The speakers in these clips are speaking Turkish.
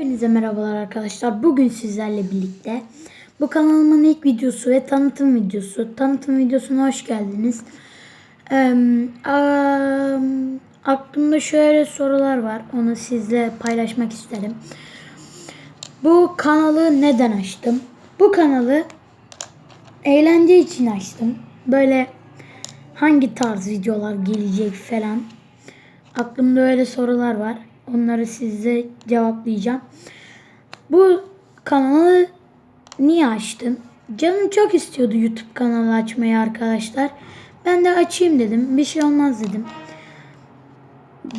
Hepinize merhabalar arkadaşlar. Bugün sizlerle birlikte bu kanalımın ilk videosu ve tanıtım videosu. Tanıtım videosuna hoş geldiniz. Ee, aklımda şöyle sorular var. Onu sizle paylaşmak isterim. Bu kanalı neden açtım? Bu kanalı eğlence için açtım. Böyle hangi tarz videolar gelecek falan. Aklımda öyle sorular var. Onları size cevaplayacağım. Bu kanalı niye açtım? Canım çok istiyordu YouTube kanalı açmayı arkadaşlar. Ben de açayım dedim. Bir şey olmaz dedim.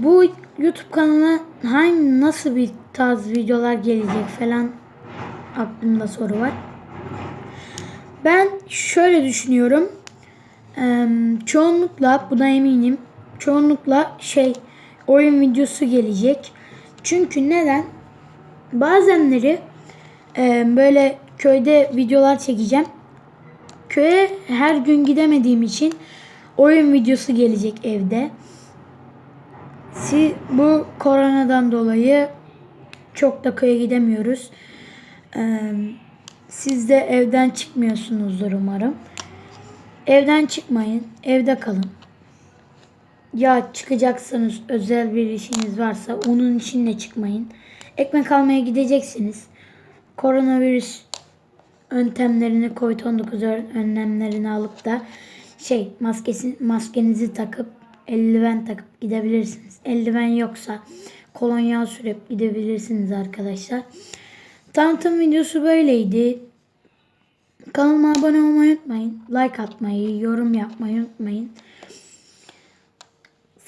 Bu YouTube kanalına hangi nasıl bir tarz videolar gelecek falan aklımda soru var. Ben şöyle düşünüyorum. Eee, çoğunlukla buna eminim. Çoğunlukla şey oyun videosu gelecek. Çünkü neden? Bazenleri eee, böyle köyde videolar çekeceğim. Köye her gün gidemediğim için oyun videosu gelecek evde. Si, bu koronadan dolayı çok da köye gidemiyoruz. Eee, siz de evden çıkmıyorsunuzdur umarım. Evden çıkmayın. Evde kalın. Ya çıkacaksanız özel bir işiniz varsa onun için de çıkmayın. Ekmek almaya gideceksiniz. Koronavirüs önlemlerini Covid-19 ön- önlemlerini alıp da şey maskesi, maskenizi takıp eldiven takıp gidebilirsiniz. Eldiven yoksa kolonya sürüp gidebilirsiniz arkadaşlar. Tanıtım videosu böyleydi. Kanalıma abone olmayı unutmayın. Like atmayı, yorum yapmayı unutmayın.